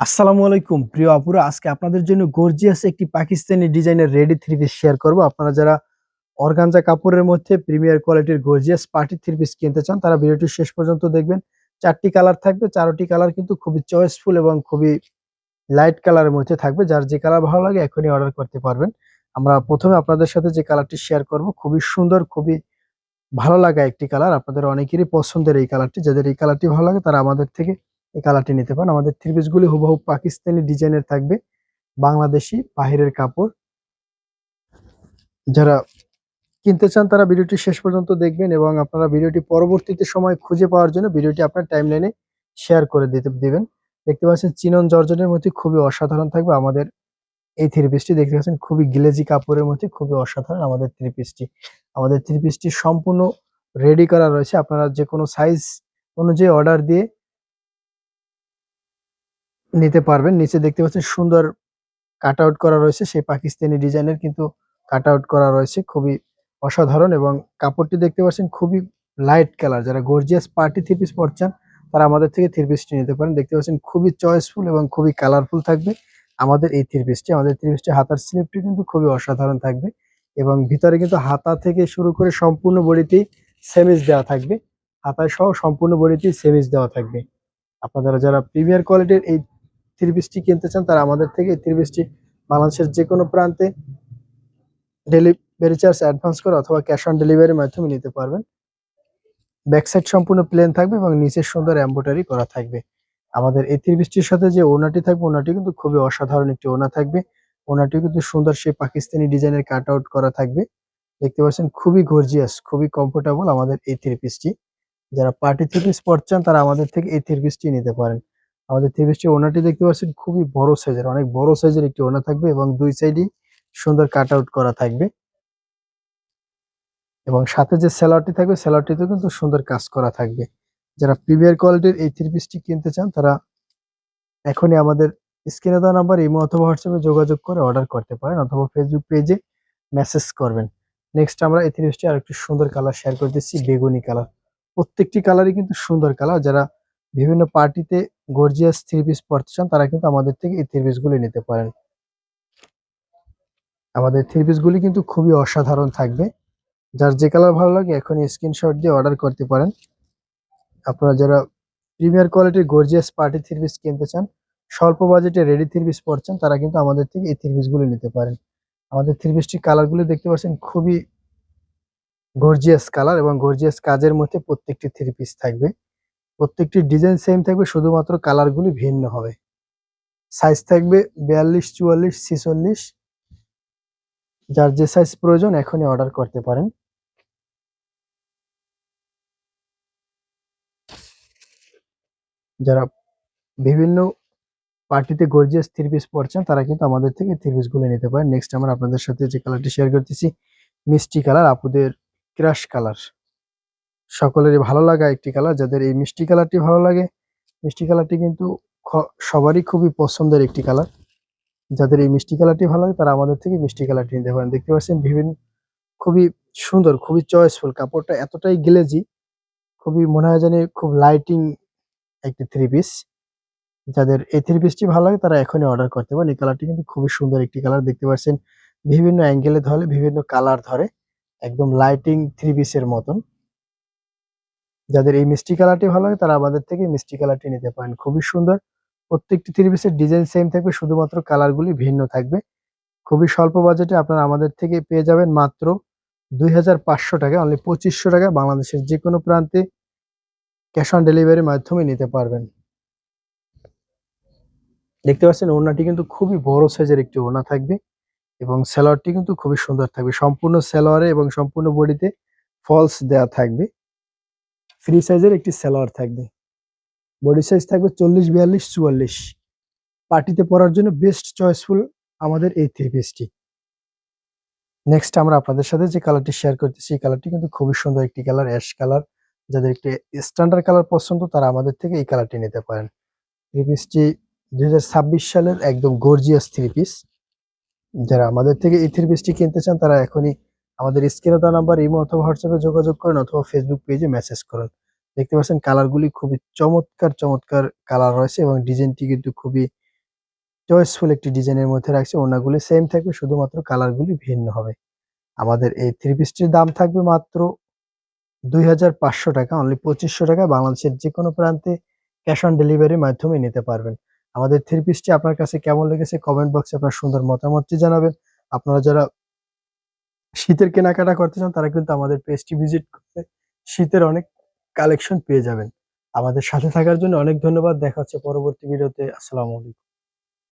আসসালামু আলাইকুম। প্রিয় আপুরা, আজকে আপনাদের জন্য গর্জিয়াস একটি পাকিস্তানি ডিজাইনের রেডি থ্রি পিস শেয়ার করব। আপনারা যারা অর্গানজা কাপড়ের মধ্যে প্রিমিয়ার কোয়ালিটির গর্জিয়াস পার্টি থ্রি পিস কিনতে চান, তারা ভিডিওটি শেষ পর্যন্ত দেখবেন। চারটি কালার থাকবে, চারটি কালার কিন্তু খুবই চয়েসফুল এবং খুবই লাইট কালারের মধ্যে থাকবে। যার যে কালার ভালো লাগে এখনই অর্ডার করতে পারবেন। আমরা প্রথমে আপনাদের সাথে যে কালারটি শেয়ার করব, খুবই সুন্দর, খুবই ভালো লাগা একটি কালার আপনাদের অনেকেরই পছন্দের এই কালারটি যাদের এই কালারটি ভালো লাগে, তারা আমাদের থেকে এই কালারটি নিতে পারেন। আমাদের থ্রি পিসগুলি হুবহু পাকিস্তানি ডিজাইনের থাকবে। বাংলাদেশি বাহিরের কাপড়। যারা কিনতে চান তারা ভিডিওটি শেষ পর্যন্ত দেখবেন এবং আপনারা ভিডিওটি পরবর্তীতে সময় খুঁজে পাওয়ার জন্য ভিডিওটি আপনার টাইমলাইনে শেয়ার করে দিতে দিবেন। দেখতে পাচ্ছেন চিনন জর্জনের মধ্যে খুবই অসাধারণ থাকবে আমাদের এই থ্রি পিসটি দেখতে পাচ্ছেন খুবই গ্লেজি কাপড়ের মধ্যে খুবই অসাধারণ আমাদের থ্রি পিসটি আমাদের থ্রি পিসটি সম্পূর্ণ রেডি করা রয়েছে। আপনারা যে কোনো সাইজ অনুযায়ী অর্ডার দিয়ে নিতে পারবেন। নিচে দেখতে পাচ্ছেন সুন্দর কাট আউট করা রয়েছে। সেই পাকিস্তানি ডিজাইনের কিন্তু কাট আউট করা রয়েছে। খুবই অসাধারণ এবং কাপড়টি দেখতে পাচ্ছেন খুবই লাইট কালার যারা গর্জিয়াস পার্টি থ্রি পিস পরছেন তারা আমাদের থেকে থ্রি পিসটি নিতে পারেন। দেখতে পাচ্ছেন খুবই চয়েসফুল এবং খুবই কালারফুল থাকবে। আমাদের এই থ্রি পিসটি আমাদের থ্রি পিসটি হাতার স্লিপটি কিন্তু খুবই অসাধারণ থাকবে এবং ভিতরে কিন্তু হাতা থেকে শুরু করে সম্পূর্ণ বডিতেই সেমিজ দেওয়া থাকবে। হাতায় সহ সম্পূর্ণ বডিতেই সেমিজ দেওয়া থাকবে। আপনারা যারা প্রিমিয়ার কোয়ালিটির এই থ্রি কিনতে চান, তারা আমাদের থেকে এই থ্রি বাংলাদেশের যে কোনো প্রান্তে ডেলিভারি চার্জ অ্যাডভান্স করে অথবা ক্যাশ অন ডেলিভারির মাধ্যমে নিতে পারবেন। ব্যাক সাইড সম্পূর্ণ প্লেন থাকবে এবং নিচের সুন্দর এম্বোটারি করা থাকবে। আমাদের এই থ্রি পিসটির সাথে যে ওনাটি থাকবে ওনাটি কিন্তু খুবই অসাধারণ একটি ওনা থাকবে। ওনাটি কিন্তু সুন্দর সেই পাকিস্তানি ডিজাইনের কাট আউট করা থাকবে। দেখতে পাচ্ছেন, খুবই গর্জিয়াস খুবই কমফোর্টেবল আমাদের এই থ্রি পিসটি যারা পার্টি থ্রি পিস পরছেন তারা আমাদের থেকে এই থ্রি পিসটি নিতে পারেন। আমাদের থ্রি ওনাটি দেখতে পাচ্ছেন খুবই বড় সাইজের অনেক বড় সাইজের একটি ওনা থাকবে এবং দুই সাইডই সুন্দর কাট আউট করা থাকবে। এবং সাথে যে স্যালাডটি থাকবে স্যালাডটিতেও কিন্তু সুন্দর কাজ করা থাকবে। যারা প্রিমিয়ার কোয়ালিটির এই থ্রি পিসটি কিনতে চান, তারা এখনই আমাদের স্ক্রিনে দেওয়া নাম্বার ইমো অথবা হোয়াটসঅ্যাপে যোগাযোগ করে অর্ডার করতে পারেন অথবা ফেসবুক পেজে মেসেজ করবেন। নেক্সট আমরা এই থ্রি পিসটি আর একটু সুন্দর কালার শেয়ার করে দিচ্ছি, বেগুনি কালার প্রত্যেকটি কালারই কিন্তু সুন্দর কালার যারা বিভিন্ন পার্টিতে গর্জিয়াস থ্রি পিস পরতে চান, তারা কিন্তু আমাদের থেকে এই থ্রি পিসগুলি নিতে পারেন। আমাদের থ্রি পিসগুলি কিন্তু খুবই অসাধারণ থাকবে। যার যে কালার ভালো লাগে এখনই স্ক্রিনশট দিয়ে অর্ডার করতে পারেন। আপনারা যারা প্রিমিয়ার কোয়ালিটির গর্জিয়াস পার্টি থ্রি পিস কিনতে চান, স্বল্প বাজেটে রেডি থ্রি পিস পরছেন তারা কিন্তু আমাদের থেকে এই থ্রি পিসগুলি নিতে পারেন। আমাদের থ্রি পিসটির কালারগুলি দেখতে পাচ্ছেন, খুবই গর্জিয়াস কালার এবং গর্জিয়াস কাজের মধ্যে প্রত্যেকটি থ্রি পিস থাকবে। প্রত্যেকটি ডিজাইন সেম থাকবে, শুধুমাত্র কালারগুলি ভিন্ন হবে। সাইজ থাকবে বিয়াল্লিশ, চুয়াল্লিশ, ছিচল্লিশ। যার যে সাইজ প্রয়োজন, এখনই অর্ডার করতে পারেন। যারা বিভিন্ন পার্টিতে গর্জিয়াস থ্রি পিস পরছেন, তারা কিন্তু আমাদের থেকে থ্রি পিসগুলো নিতে পারেন। নেক্সট আমরা আপনাদের সাথে যে কালারটি শেয়ার করতেছি, মিষ্টি কালার আপুদের ক্রাশ কালার সকলেরই ভালো লাগা একটি কালার, যাদের এই মিষ্টি কালারটি ভালো লাগে। মিষ্টি কালারটি কিন্তু সবারই খুবই পছন্দের একটি কালার। যাদের এই মিষ্টি কালারটি ভালো লাগে, তারা আমাদের থেকে মিষ্টি কালারটি নিতে পারেন। দেখতে পাচ্ছেন বিভিন্ন, খুবই সুন্দর, খুবই চয়েসফুল কাপড়টা এতটাই গ্লেজি, খুবই মনে হয় জানি খুব লাইটিং একটি থ্রি পিস যাদের এই থ্রি পিসটি ভালো লাগে, তারা এখনই অর্ডার করতে পারেন। এই কালারটি কিন্তু খুবই সুন্দর একটি কালার। দেখতে পাচ্ছেন বিভিন্ন অ্যাঙ্গেলে ধরে, বিভিন্ন কালার ধরে, একদম লাইটিং থ্রি পিসের মতন। যাদের এই মিষ্টি কালারটি ভালো লাগে, তারা আমাদের থেকে মিষ্টি কালারটি নিতে পারেন। খুবই সুন্দর। প্রত্যেকটি থ্রি পিসের ডিজাইন সেম থাকবে, শুধুমাত্র কালারগুলি ভিন্ন থাকবে। খুবই স্বল্প বাজেটে আপনারা আমাদের থেকে পেয়ে যাবেন মাত্র দুই হাজার পাঁচশো টাকা অনলি পঁচিশশো টাকা বাংলাদেশের যে কোনো প্রান্তে ক্যাশ অন ডেলিভারির মাধ্যমে নিতে পারবেন। দেখতে পাচ্ছেন, ওড়নাটি কিন্তু খুবই বড় সাইজের একটি ওড়না থাকবে এবং সালোয়ারটি কিন্তু খুবই সুন্দর থাকবে। সম্পূর্ণ সালোয়ারে এবং সম্পূর্ণ বডিতে ফলস দেওয়া থাকবে। ফ্রি সাইজের একটি সালোয়ার থাকবে। বডি সাইজ থাকবে চল্লিশ, বিয়াল্লিশ, চুয়াল্লিশ। পার্টিতে পরার জন্য বেস্ট চয়েসফুল আমাদের এই থ্রি পিসটি। নেক্সট আমরা আপনাদের সাথে যে কালারটি শেয়ার করতেছি, এই কালারটি কিন্তু খুবই সুন্দর একটি কালার, অ্যাশ কালার। যাদের একটি স্ট্যান্ডার্ড কালার পছন্দ, তারা আমাদের থেকে এই কালারটি নিতে পারেন। থ্রি পিসটি দু হাজার ছাব্বিশ সালের একদম গর্জিয়াস থ্রি পিস। যারা আমাদের থেকে এই থ্রি পিসটি কিনতে চান, তারা এখনই আমাদের স্ক্রিনে দেওয়া নাম্বার, ইমো অথবা হোয়াটসঅ্যাপে যোগাযোগ করেন অথবা ফেসবুক পেজে মেসেজ করেন। দেখতে পাচ্ছেন কালারগুলি খুবই চমৎকার চমৎকার কালার রয়েছে এবং ডিজাইনটি কিন্তু খুবই চয়েসফুল একটি ডিজাইনের মধ্যে রাখছি। ওনাগুলি সেম থাকবে, শুধুমাত্র কালারগুলি ভিন্ন হবে। আমাদের এই থ্রি পিসটির দাম থাকবে মাত্র দুই হাজার পাঁচশো টাকা। অনলি পঁচিশশো টাকা বাংলাদেশের যে কোনো প্রান্তে ক্যাশ অন ডেলিভারির মাধ্যমে নিতে পারবেন। আমাদের থ্রি পিসটি আপনার কাছে কেমন লেগেছে? কমেন্ট বক্সে আপনার সুন্দর মতামতটি জানাবেন। আপনারা যারা শীতের কেনাকাটা করতে চান, তারা কিন্তু আমাদের পেজটি ভিজিট করতে শীতের অনেক কালেকশন পেয়ে যাবেন। আমাদের সাথে থাকার জন্য অনেক ধন্যবাদ। দেখা হচ্ছে পরবর্তী ভিডিওতে আসসালামু আলাইকুম।